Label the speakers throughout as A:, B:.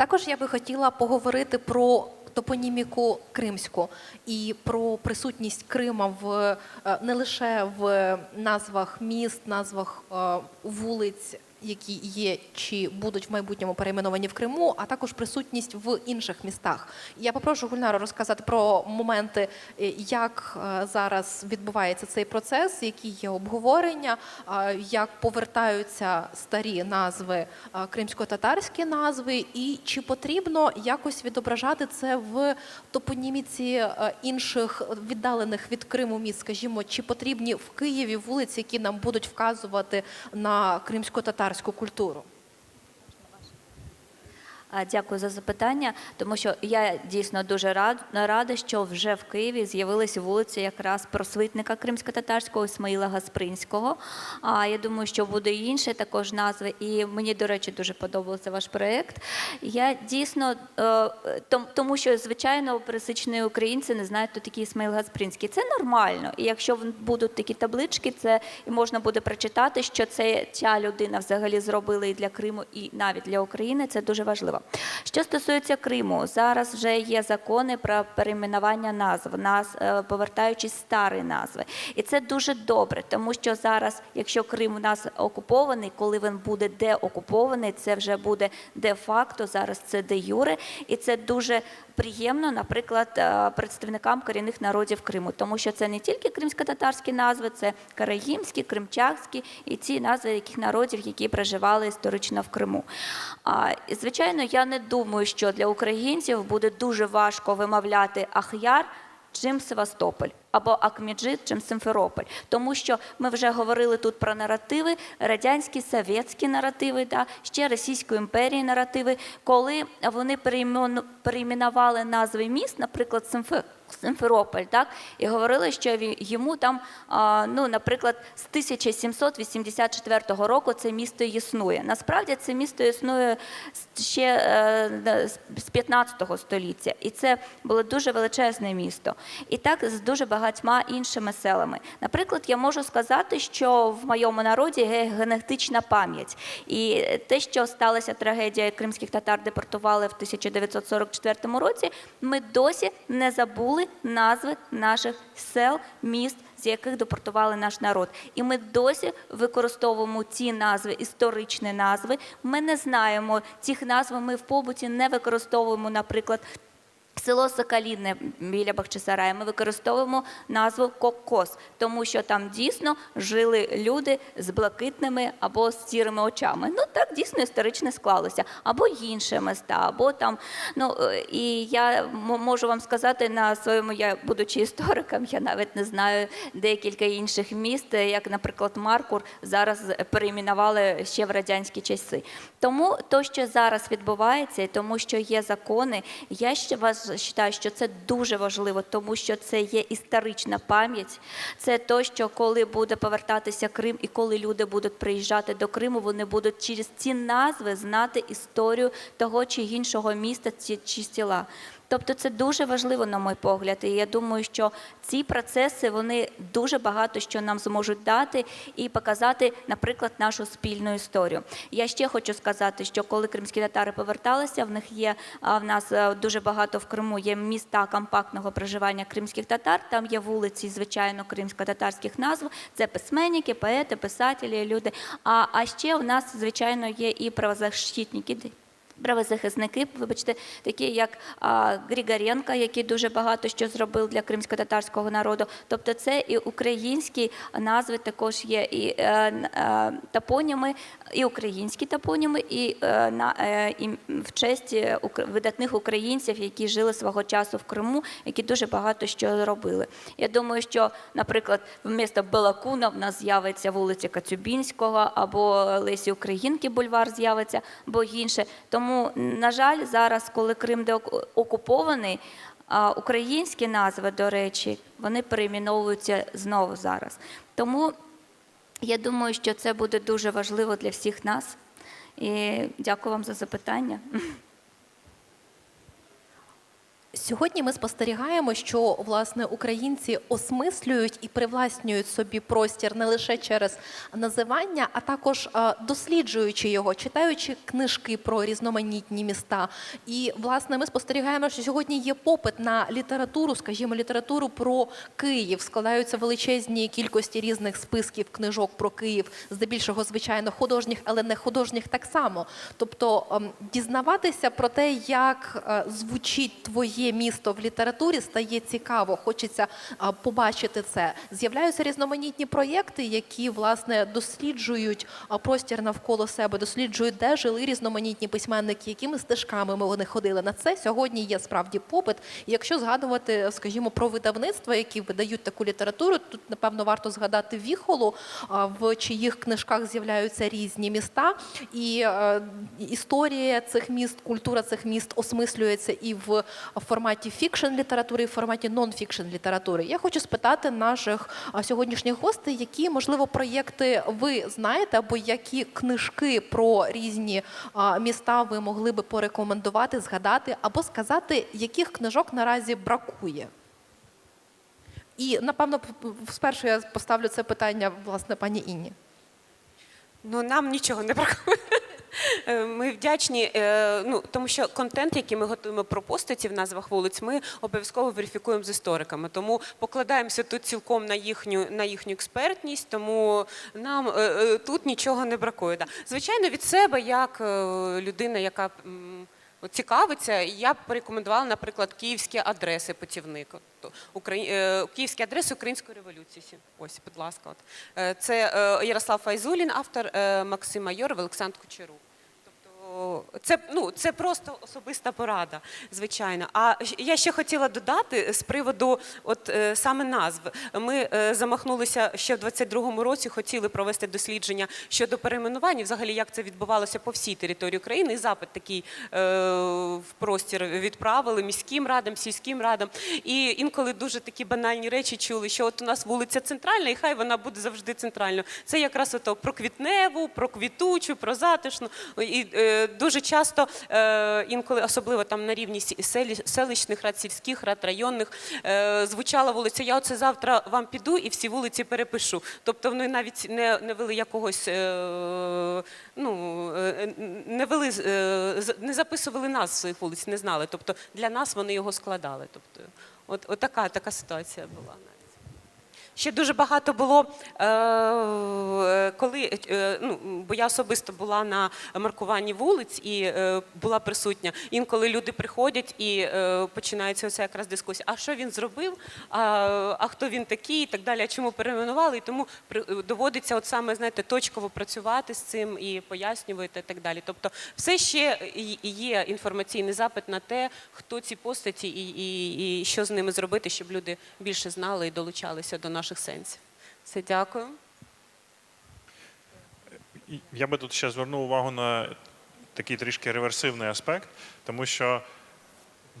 A: Також я би хотіла поговорити про топоніміку кримську і про присутність Крима в е, не лише в назвах міст, назвах е, вулиць, які є чи будуть в майбутньому перейменовані в Криму, а також присутність в інших містах. Я попрошу Гульнару розказати про моменти, е, як е, зараз відбувається цей процес, які є обговорення, як повертаються старі назви, е, кримсько-татарські назви, і чи потрібно якось відображати це в топоніміці інших віддалених від Криму міст, скажімо, чи потрібні в Києві вулиці, які нам будуть вказувати на кримсько-татарську культуру?
B: А, Дякую за запитання, тому що я дійсно дуже рад, рада, що вже в Києві з'явилися вулиці якраз просвітника кримсько-татарського Ісмаїла Гаспринського. А я думаю, що буде і інші також назви. І мені, до речі, дуже подобався ваш проєкт. Я дійсно е, тому, що звичайно пересічні українці не знають, хто такий Ісмаїл Гаспринський. Це нормально. І якщо будуть такі таблички, це і можна буде прочитати, що це ця людина взагалі зробила і для Криму, і навіть для України. Це дуже важливо. Що стосується Криму, зараз вже є закони про перейменування назв, нас е, повертаючись старі назви, і це дуже добре, тому що зараз, якщо Крим у нас окупований, коли він буде деокупований, це вже буде де-факто. Зараз це де юре, і це дуже приємно, наприклад, е, представникам корінних народів Криму, тому що це не тільки кримсько-татарські назви, це караїмські, кримчацькі і ці назви яких народів, які проживали історично в Криму. А, звичайно, я не думаю, що для українців буде дуже важко вимовляти Ахяр. Чим Севастополь або Акміджит, чим Симферополь, тому що ми вже говорили тут про наративи, радянські, совєтські наративи, да, ще Російської імперії наративи, коли вони переймену- перейменували назви міст, наприклад, Симфе. Симферополь, так і говорили, що йому там, ну, наприклад, з 1784 року це місто існує. Насправді це місто існує ще е, з- з 15 століття, і це було дуже величезне місто. І так з дуже багатьма іншими селами. Наприклад, я можу сказати, що в моєму народі генетична пам'ять, і те, що сталася трагедія кримських татар, депортували в 1944 році, ми досі не забули назви наших сел, міст, з яких депортували наш народ. І ми досі використовуємо ці назви, історичні назви. Ми не знаємо цих назв. Ми в побуті не використовуємо, наприклад. Село Соколівне біля Бахчисарая ми використовуємо назву Кокос, тому що там дійсно жили люди з блакитними або з сірими очами. Ну так дійсно історично склалося. Або інші міста, або там. Ну е, і я можу вам сказати на своєму, я будучи істориком, я навіть не знаю декілька інших міст, як, наприклад, Маркур зараз перейменували ще в радянські часи. Тому то, що зараз відбувається, і тому що є закони, я ще вас вважаю, що це дуже важливо, тому що це є історична пам'ять. Це то, що коли буде повертатися Крим, і коли люди будуть приїжджати до Криму, вони будуть через ці назви знати історію того чи іншого міста чи села. Тобто це дуже важливо, на мій погляд. І я думаю, що ці процеси вони дуже багато що нам зможуть дати і показати, наприклад, нашу спільну історію. Я ще хочу сказати, що коли кримські татари поверталися, в них є в нас е, дуже багато в Криму є міста компактного проживання кримських татар. Там є вулиці, звичайно, кримсько-татарських назв. Це письменники, поети, писателі, люди. А, а ще в нас, звичайно, є і правозащитники. Правозахисники, вибачте, такі як Григоренко, який дуже багато що зробив для кримсько-татарського народу. Тобто це і українські назви також є, і е, е, топоніми, і українські топоніми, і, е, на, і в честь видатних українців, які жили свого часу в Криму, які дуже багато що робили. Я думаю, що, наприклад, вмісто Балакуна в нас з'явиться вулиця Кацюбінського або Лесі Українки бульвар з'явиться, або інше. Тому, на жаль, зараз, коли Крим деокупований, а, українські назви, до речі, вони перейменовуються знову зараз. Тому я думаю, що це буде дуже важливо для всіх нас. І дякую вам за запитання.
A: Сьогодні ми спостерігаємо, що власне українці осмислюють і привласнюють собі простір не лише через називання, а також досліджуючи його, читаючи книжки про різноманітні міста. І власне ми спостерігаємо, що сьогодні є попит на літературу, скажімо, літературу про Київ. Складаються величезні кількості різних списків книжок про Київ, здебільшого, звичайно, художніх, але не художніх так само. Тобто ем, дізнаватися про те, як е, звучить твоє місто в літературі, стає цікаво. Хочеться побачити це. З'являються різноманітні проєкти, які власне досліджують простір навколо себе, досліджують, де жили різноманітні письменники, якими стежками ми вони ходили. На це сьогодні є справді попит. Якщо згадувати, скажімо, про видавництва, які видають таку літературу, тут напевно варто згадати Віхолу, в чиїх книжках з'являються різні міста, і е, історія цих міст, культура цих міст осмислюється і в форматі фікшн літератури, і в форматі нон-фікшн літератури. Я хочу спитати наших сьогоднішніх гостей, які можливо проєкти ви знаєте, або які книжки про різні міста ви могли би порекомендувати, згадати, або сказати, яких книжок наразі бракує. І напевно спершу я поставлю це питання власне пані Інні.
C: Ну, нам нічого не бракує. Е, Ми вдячні, е, ну тому що контент, який ми готуємо про постаті в назвах вулиць, ми обов'язково верифікуємо з істориками. Тому покладаємося тут цілком на їхню на їхню експертність. Тому нам е, тут нічого не бракує. Да. Звичайно, від себе, як людина, яка цікавиться, я б порекомендувала, наприклад, київські адреси путівник. От, Украї... е, Київські адреси Української революції. Ось, будь ласка. От. Це Ярослав Файзулін, автор Максим Майоров, Олександр Кучерук. Це, ну, це просто особиста порада, звичайно. А я ще хотіла додати з приводу от, е, саме назв. Ми е, замахнулися ще в 22-му році, хотіли провести дослідження щодо перейменувань, і взагалі як це відбувалося по всій території України. І запит такий е, в простір відправили міським радам, сільським радам. І інколи дуже такі банальні речі чули, що от у нас вулиця центральна, і хай вона буде завжди центральною. Це якраз ото про квітневу, про квітучу, про затишну. І е, дуже часто, е, інколи, особливо там на рівні селищних рад, сільських рад, районних, е, звучала вулиця. Я оце завтра вам піду і всі вулиці перепишу. Тобто вони навіть не, не вели якогось, е, ну не вели, не записували назв своїх вулиць, не знали. Тобто для нас вони його складали. Тобто, от, от така, така ситуація була. Ще дуже багато було, е, коли е, ну, бо я особисто була на маркуванні вулиць і е, була присутня. Інколи люди приходять і е, починається оця якраз дискусія. А що він зробив? А, а хто він такий, і так далі. А чому перейменували? І тому доводиться, от саме знаєте, точково працювати з цим і пояснювати і так далі. Тобто, все ще є інформаційний запит на те, хто ці постаті і, і, і що з ними зробити, щоб люди більше знали і долучалися до наших сенсів. Все, дякую.
D: Я би тут ще звернув увагу на такий трішки реверсивний аспект, тому що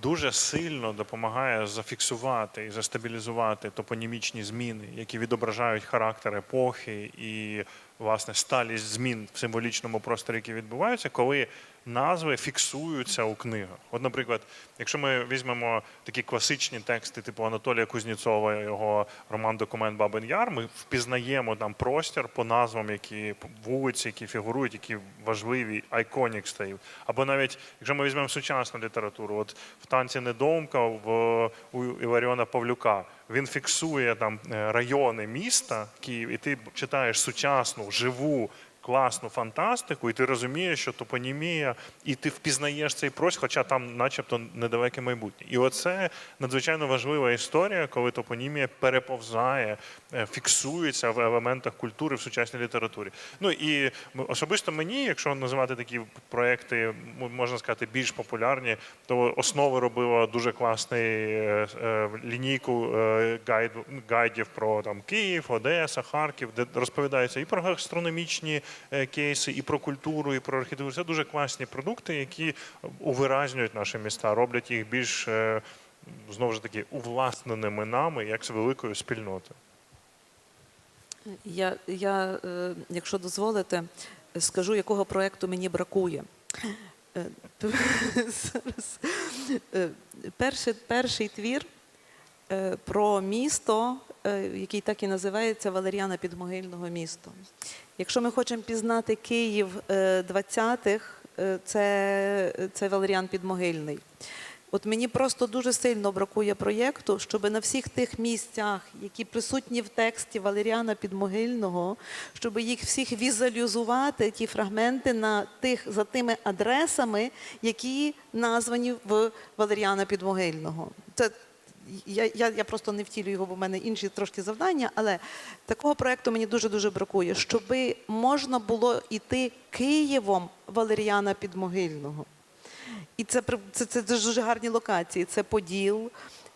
D: дуже сильно допомагає зафіксувати і застабілізувати топонімічні зміни, які відображають характер епохи і власне сталість змін в символічному просторі, які відбуваються, коли назви фіксуються у книгах. От, наприклад, якщо ми візьмемо такі класичні тексти, типу Анатолія Кузнєцова, його роман Документ Бабин Яр, ми впізнаємо там простір по назвам, які вулиці, які фігурують, які важливі, айконік стають. Або навіть якщо ми візьмемо сучасну літературу, от в танці недоумка в у Іларіона Павлюка. Він фіксує там е, райони міста Київ, і ти читаєш сучасну, живу, класну фантастику, і ти розумієш, що топонімія, і ти впізнаєш цей простір, хоча там, начебто, недалеке майбутнє. І оце надзвичайно важлива історія, коли топонімія переповзає, е, фіксується в елементах культури в сучасній літературі. Ну і особисто мені, якщо називати такі проекти, можна сказати, більш популярні, то основи робила дуже класний е, е, лінійку гайд, гайдів про там Київ, Одеса, Харків, де розповідаються і про гастрономічні кейси, і про культуру, і про архітектуру. Це дуже класні продукти, які увиразнюють наші міста, роблять їх більш е, знову ж таки увласненими нами, як з великою спільнотою.
E: Я, я е, якщо дозволите, скажу, якого проєкту мені бракує. Е. Е, перший, перший твір е, про місто, е, який так і називається Валеріана Підмогильного місто. Якщо ми хочемо пізнати Київ е, 20-х, е, це, це Валеріан Підмогильний. От мені просто дуже сильно бракує проєкту, щоб на всіх тих місцях, які присутні в тексті Валеріана Підмогильного, щоб їх всіх візуалізувати, ті фрагменти на тих, за тими адресами, які названі в Валеріана Підмогильного. Це я, я, я просто не втілюю його, бо в мене інші трошки завдання, але такого проєкту мені дуже-дуже бракує, щоб можна було йти Києвом Валеріана Підмогильного. І це, це, це дуже гарні локації. Це Поділ,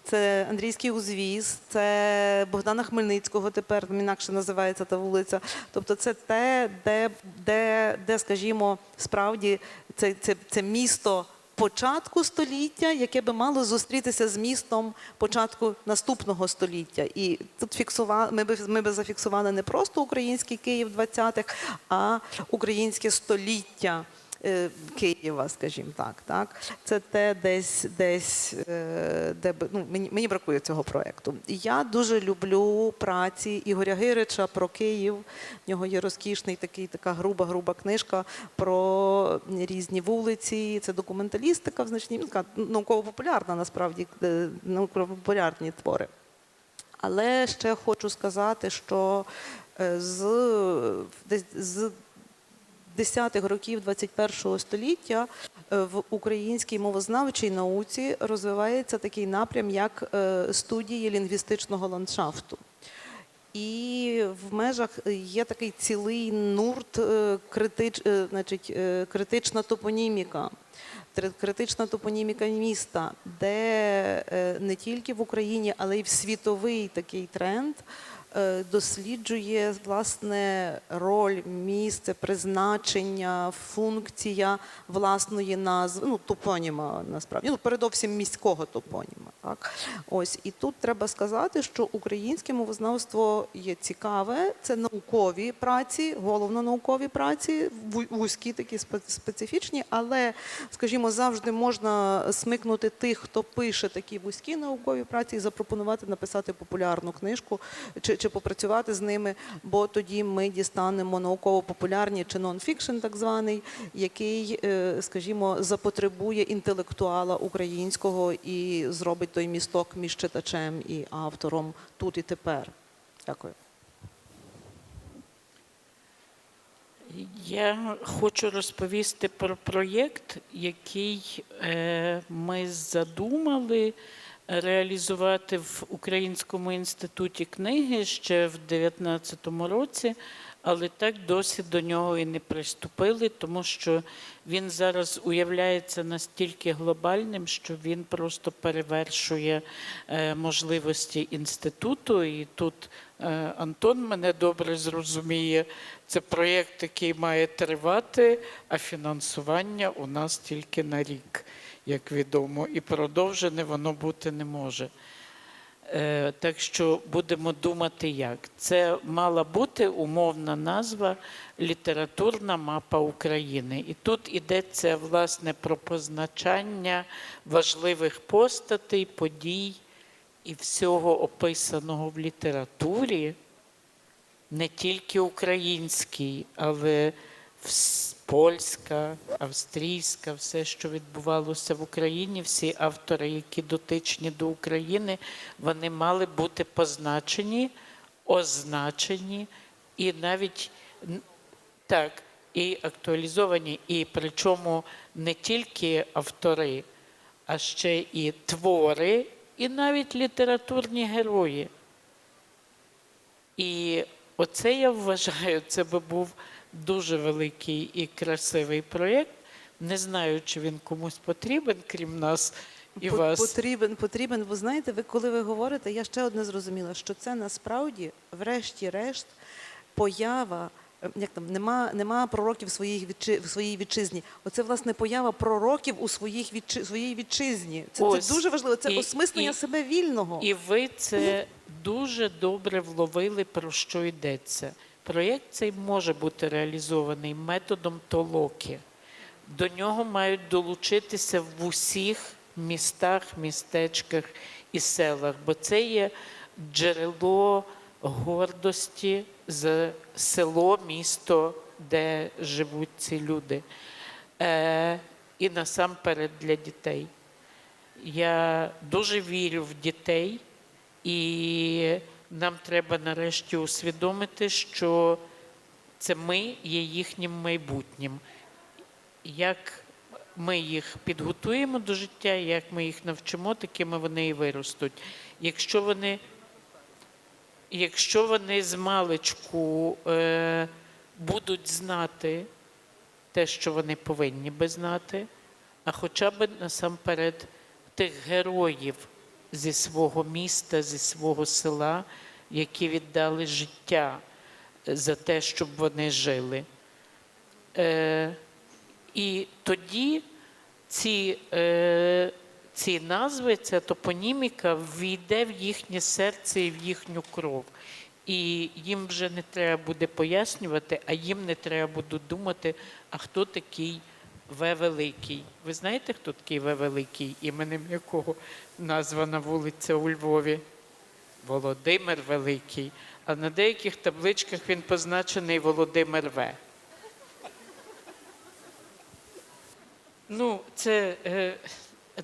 E: це Андрійський узвіз, це Богдана Хмельницького тепер інакше називається та вулиця. Тобто це те, де, де, де скажімо, справді це, це, це місто початку століття, яке би мало зустрітися з містом початку наступного століття. І тут фіксували, ми би, ми би зафіксували не просто український Київ 20-х, а українське століття. Е, Києва, скажімо так, так це те, десь, десь е, де ну, мені, мені бракує цього проекту. Я дуже люблю праці Ігоря Гирича про Київ. В нього є розкішний такий, така груба, груба книжка про різні вулиці. Це документалістика в значній науково-популярна насправді е, науково-популярні твори. Але ще хочу сказати, що з, десь з 10-х років 21 століття е, в українській мовознавчій науці розвивається такий напрям, як е, студії лінгвістичного ландшафту. І в межах є такий цілий нурт е, критич, значить, критична топоніміка. Критична топоніміка міста, де не тільки в Україні, але й в світовий такий тренд досліджує власне роль, місце, призначення, функція власної назви, ну топоніма насправді, ну передовсім міського топоніма. Так ось і тут треба сказати, що українське мовознавство є цікаве, це наукові праці, головно наукові праці, вузькі такі спе- специфічні, але, скажімо, завжди можна смикнути тих, хто пише такі вузькі наукові праці, і запропонувати написати популярну книжку чи, чи попрацювати з ними, бо тоді ми дістанемо науково-популярні чи нон-фікшн, так званий, який, е, скажімо, запотребує інтелектуала українського і зробить той місток між читачем і автором тут і тепер. Дякую.
F: Я хочу розповісти про проєкт, який е, ми задумали реалізувати в Українському інституті книги ще в 2019 році, але так досі до нього і не приступили, тому що він зараз уявляється настільки глобальним, що він просто перевершує е, можливості інституту. І тут е, Антон мене добре зрозуміє. Це проєкт, який має тривати, а фінансування у нас тільки на рік, як відомо, і продовжене воно бути не може. Е, Так що будемо думати, як. Це мала бути умовна назва Літературна мапа України. І тут йдеться власне про позначання важливих постатей, подій і всього описаного в літературі, не тільки українській, але вс- польська, австрійська, все, що відбувалося в Україні, всі автори, які дотичні до України, вони мали бути позначені, означені і навіть так, і актуалізовані, і причому не тільки автори, а ще і твори, і навіть літературні герої. І оце я вважаю, це би був дуже великий і красивий проєкт. Не знаю, чи він комусь потрібен, крім нас і
E: По-
F: вас.
E: Потрібен, потрібен. Ви знаєте, ви коли ви говорите, я ще одне зрозуміла, що це насправді, врешті-решт, поява. е, Як там нема, нема пророків в своїй вітчи, в своїй вітчизні. Оце власне поява пророків у своїх вітчи, своїй вітчизні. Це,
F: Ось.
E: це дуже важливо. Це
F: І-
E: осмислення
F: і-
E: себе вільного.
F: І ви це дуже добре вловили, про що йдеться. Проєкт цей може бути реалізований методом толоки. До нього мають долучитися в усіх містах, містечках і селах, бо це є джерело гордості з село, місто, де живуть ці люди. Е, і насамперед для дітей. Я дуже вірю в дітей, і нам треба нарешті усвідомити, що це ми є їхнім майбутнім. Як ми їх підготуємо до життя, як ми їх навчимо, такими вони і виростуть. Якщо вони, якщо вони з маличку е, будуть знати те, що вони повинні би знати, а хоча б насамперед тих героїв зі свого міста, зі свого села, які віддали життя за те, щоб вони жили. Е, і тоді ці, е, ці назви, ця топоніміка війде в їхнє серце і в їхню кров. І їм вже не треба буде пояснювати, а їм не треба буде думати, а хто такий В Великий. Ви знаєте, хто такий В Великий, іменем якого названа вулиця у Львові? Володимир Великий. А на деяких табличках він позначений Володимир В. Ну, це е,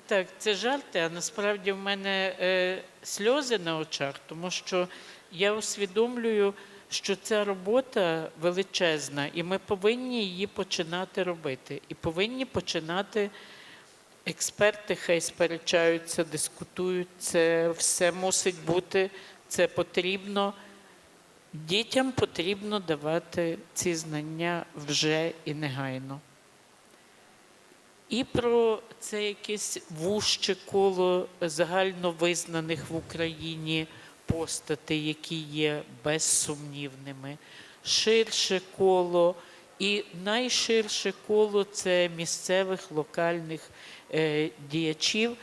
F: так, це жарти, а насправді в мене е, сльози на очах, тому що я усвідомлюю, що ця робота величезна, і ми повинні її починати робити. І повинні починати експерти, хай сперечаються, дискутують. Це все мусить бути, це потрібно. Дітям потрібно давати ці знання вже і негайно. І про це якесь вужче коло загально визнаних в Україні постатей, які є безсумнівними, ширше коло, і найширше коло це місцевих локальних е, діячів,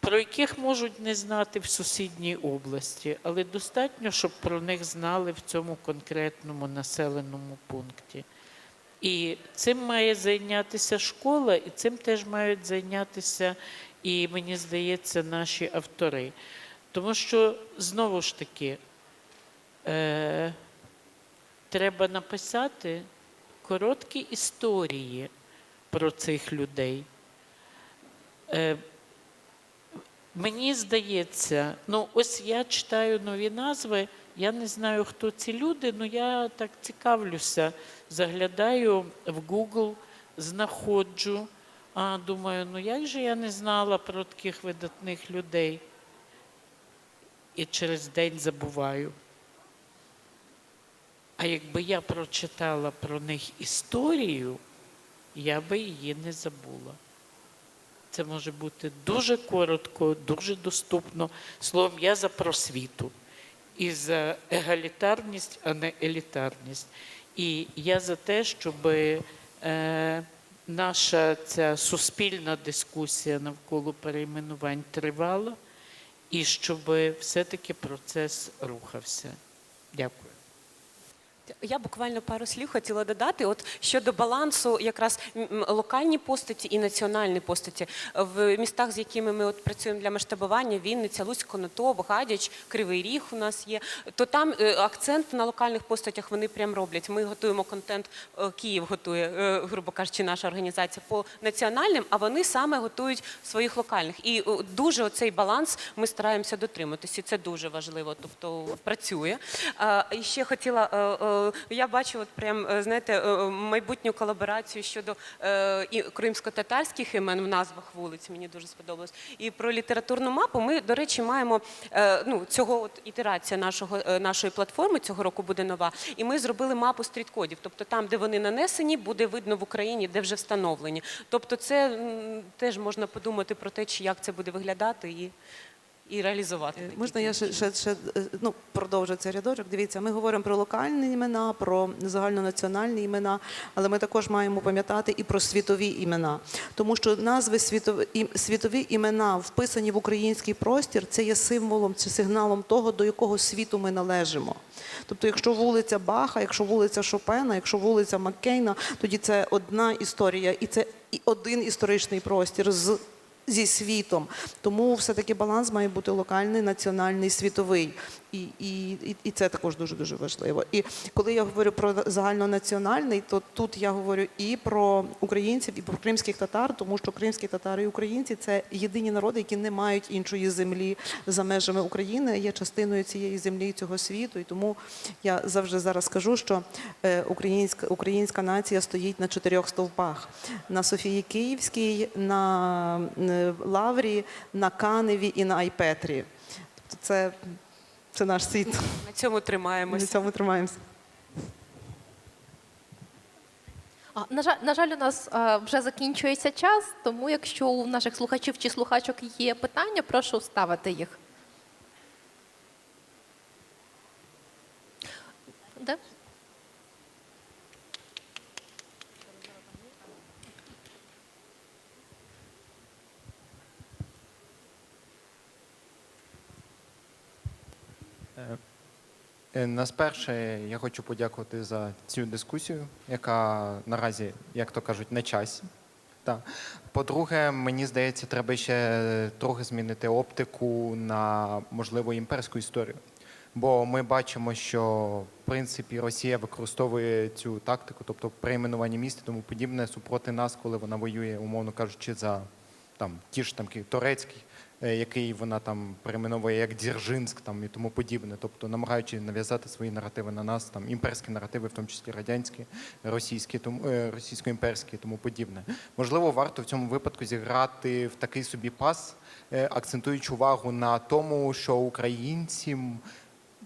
F: про яких можуть не знати в сусідній області, але достатньо, щоб про них знали в цьому конкретному населеному пункті. І цим має зайнятися школа, і цим теж мають зайнятися, і мені здається, наші автори. Тому що знову ж таки е, треба написати короткі історії про цих людей. Е, Мені здається, ну ось я читаю нові назви, я не знаю, хто ці люди, але я так цікавлюся, заглядаю в Google, знаходжу, а думаю, ну як же я не знала про таких видатних людей? І через день забуваю. А якби я прочитала про них історію, я би її не забула. Це може бути дуже коротко, дуже доступно. Словом, я за просвіту і за егалітарність, а не елітарність. І я за те, щоб е, наша ця суспільна дискусія навколо перейменувань тривала, і щоб все-таки процес рухався. Дякую.
C: Я буквально пару слів хотіла додати. От щодо балансу, якраз локальні постаті і національні постаті в містах, з якими ми от працюємо для масштабування, Вінниця, Луцьк, Конотоп, Гадяч, Кривий Ріг у нас є. То там е, акцент на локальних постатях вони прям роблять. Ми готуємо контент, е, Київ готує, е, грубо кажучи, наша організація по національним, а вони саме готують своїх локальних. І дуже оцей баланс ми стараємося дотриматися. Це дуже важливо. Тобто працює. І ще хотіла. Е, Я бачу, от прям е, знаєте, е, майбутню колаборацію щодо кримсько-татарських імен в назвах вулиць. Мені дуже сподобалось. І про літературну мапу. Ми, до речі, маємо ну, цього от ітерація нашого нашої платформи цього року буде нова. І ми зробили мапу стріт-кодів. Тобто там, де вони нанесені, буде видно в Україні, де вже встановлені. Тобто, це теж можна подумати про те, чи як це буде виглядати і, і реалізувати.
E: Е,
C: такі
E: Можна я ще, ще, ще е, ну, продовжу цей рядочок? Дивіться, ми говоримо про локальні імена, про загальнонаціональні імена, але ми також маємо пам'ятати і про світові імена. Тому що назви світові, світові імена, вписані в український простір, це є символом, це сигналом того, до якого світу ми належимо. Тобто, якщо вулиця Баха, якщо вулиця Шопена, якщо вулиця Маккейна, тоді це одна історія, і це і один історичний простір з зі світом. Тому все-таки баланс має бути локальний, національний, світовий. І, і, і- це також дуже дуже важливо. І коли я говорю про загальнонаціональний, то тут я говорю і про українців, і про кримських татар, тому що кримські татари і українці це єдині народи, які не мають іншої землі за межами України, є частиною цієї землі цього світу. І тому я завжди зараз скажу, що е, українська українська нація стоїть на чотирьох стовпах: на Софії Київській, на Лаврі, на Каневі і на Айпетрі. Тобто це, це наш світ.
C: На цьому тримаємося.
E: на цьому тримаємося.
A: А, на жаль, на жаль, у нас е, вже закінчується час, тому якщо у наших слухачів чи слухачок є питання, прошу ставити їх. Де?
G: Е, Насперше я хочу подякувати за цю дискусію, яка наразі, як то кажуть, на часі. Так. По-друге, мені здається, треба ще трохи змінити оптику на можливо імперську історію. Бо ми бачимо, що в принципі Росія використовує цю тактику, тобто перейменування міст і тому подібне супроти нас, коли вона воює, умовно кажучи, за там ті ж там ки- турецький, який вона там перейменовує як Дзержинськ там і тому подібне, тобто намагаючи нав'язати свої наративи на нас, там імперські наративи, в тому числі радянські, російські, тому е, російсько-імперські тому подібне. Можливо, варто в цьому випадку зіграти в такий собі пас, е, акцентуючи увагу на тому, що українці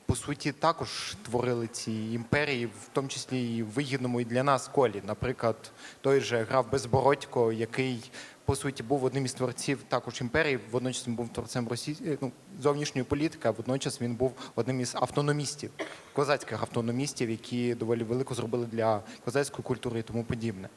G: по суті також творили ці імперії, в тому числі і в вигідному і для нас колі. Наприклад, той же граф Безбородько, який по суті був одним із творців також імперії, водночас він був творцем Росії, ну, зовнішньої політики, а водночас він був одним із автономістів, козацьких автономістів, які доволі велико зробили для козацької культури і тому подібне.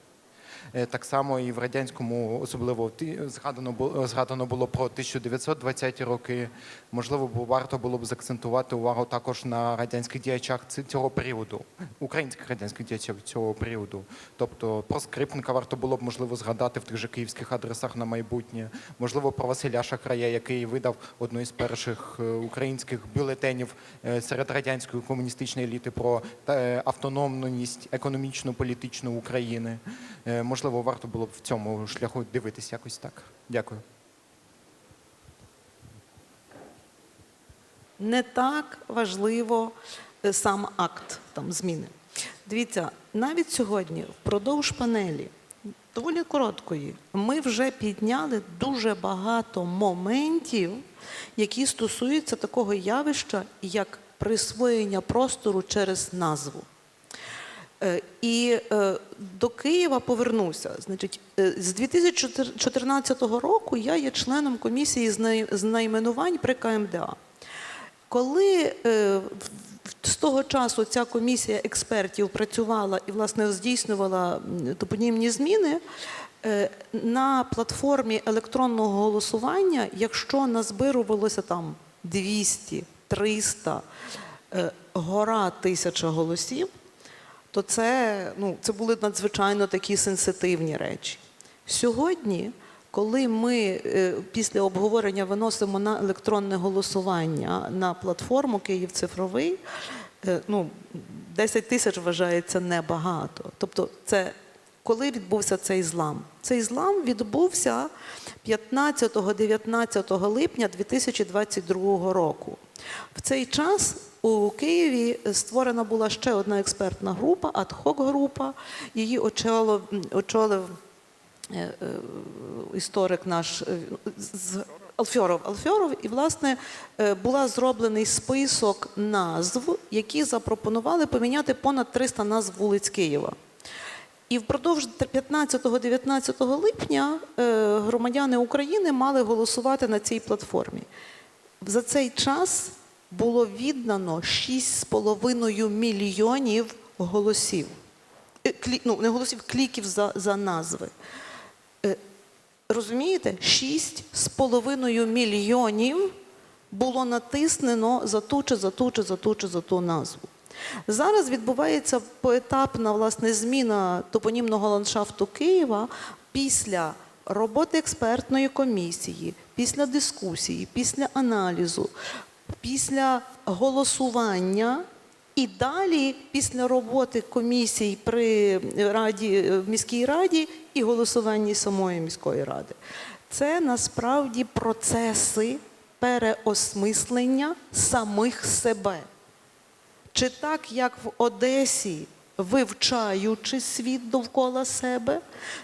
G: Е, Так само і в радянському, особливо згадано було, згадано було про 1920-ті роки. Можливо, бо варто було б закцентувати увагу також на радянських діячах цього періоду, українських радянських діячів цього періоду. Тобто про Скрипника варто було б можливо згадати в тих же київських адресах на майбутнє. Можливо, про Василя Шахрая, який видав одну із перших е, українських бюлетенів е, серед радянської комуністичної еліти про автономність економічну політичну України. Можливо, варто було б в цьому шляху дивитись якось так. Дякую.
E: не так важливо е, сам акт там зміни. Дивіться, навіть сьогодні, впродовж панелі, доволі короткої, ми вже підняли дуже багато моментів, які стосуються такого явища, як присвоєння простору через назву. Е, І е, до Києва повернуся. Значить, е, з 2014 року я є членом комісії з найменувань при КМДА. Коли з того часу ця комісія експертів працювала і власне здійснювала топонімні зміни, на платформі електронного голосування, якщо назбирувалося там 200, 300, е, гора тисяча голосів, то це, ну, це були надзвичайно такі сенситивні речі. Сьогодні, коли ми е, після обговорення виносимо на електронне голосування на платформу Київ цифровий, е, ну, 10 тисяч вважається небагато. Тобто, це коли відбувся цей злам? Цей злам відбувся 15-19 липня 2022 року. В цей час у Києві створена була ще одна експертна група, ад-хок група. Її очолив, очолив е, е, історик наш е, з Алфьоров. Алфьоров, і власне була зроблений список назв, які запропонували поміняти понад 300 назв вулиць Києва. І впродовж 15-19 липня громадяни України мали голосувати на цій платформі. За цей час було віддано 6,5 мільйонів голосів. Е, клі- ну, не голосів, кліків за, за назви. Е, Розумієте, 6,5 мільйонів було натиснено за ту чи за ту чи за ту чи за ту назву. Зараз відбувається поетапна власне зміна топонімного ландшафту Києва після роботи експертної комісії, після дискусії, після аналізу, після голосування. І далі, після роботи комісій при раді, в міській раді і голосуванні самої міської ради, це насправді процеси переосмислення самих себе. Чи так, як в Одесі, вивчаючи світ довкола себе,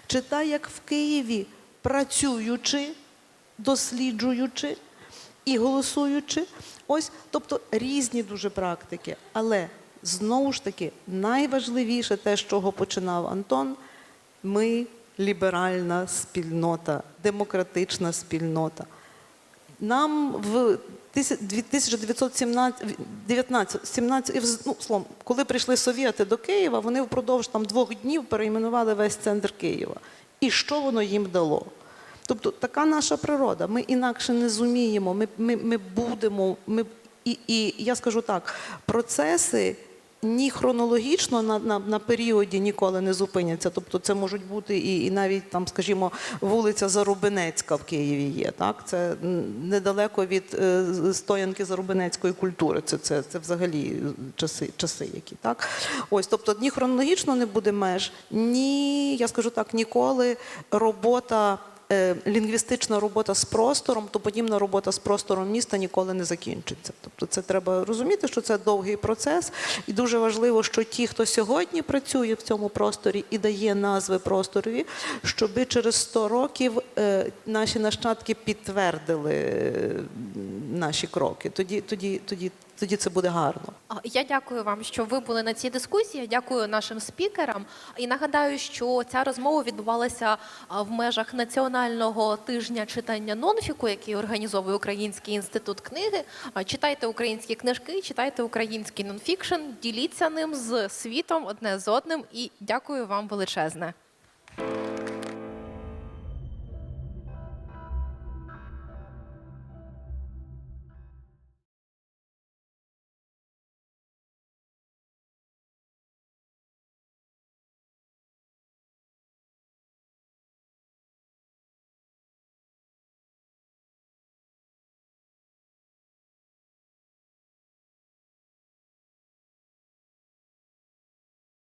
E: чи так, як в Києві, працюючи, досліджуючи і голосуючи. Ось, тобто різні дуже практики. Але знову ж таки, найважливіше те, з чого починав Антон, ми ліберальна спільнота, демократична спільнота. Нам в 1917, 17, ну, словом, коли прийшли совєти до Києва, вони впродовж там двох днів перейменували весь центр Києва. І що воно їм дало? Тобто така наша природа. Ми інакше не зуміємо, ми, ми, ми будемо. Ми, і, і я скажу так: процеси ні хронологічно на, на, на періоді ніколи не зупиняться. Тобто це можуть бути і, і навіть там, скажімо, вулиця Зарубинецька в Києві є. Так? Це недалеко від е, стоянки Зарубинецької культури. Це, це, це взагалі часи, часи які. Так? Ось, тобто ні хронологічно не буде меж, ні, я скажу так, ніколи робота. Е, Лінгвістична робота з простором, то подібна робота з простором міста ніколи не закінчиться. Тобто, це треба розуміти, що це довгий процес, і дуже важливо, що ті, хто сьогодні працює в цьому просторі і дає назви просторові, щоби через 100 років е, наші нащадки підтвердили е, наші кроки. Тоді, тоді, тоді, тоді це буде гарно.
A: Я дякую вам, що ви були на цій дискусії. Дякую нашим спікерам. І нагадаю, що ця розмова відбувалася в межах національного тижня читання нонфіку, який організовує Український інститут книги. Читайте українські книжки, читайте український нонфікшн, діліться ним з світом одне з одним. І дякую вам величезне.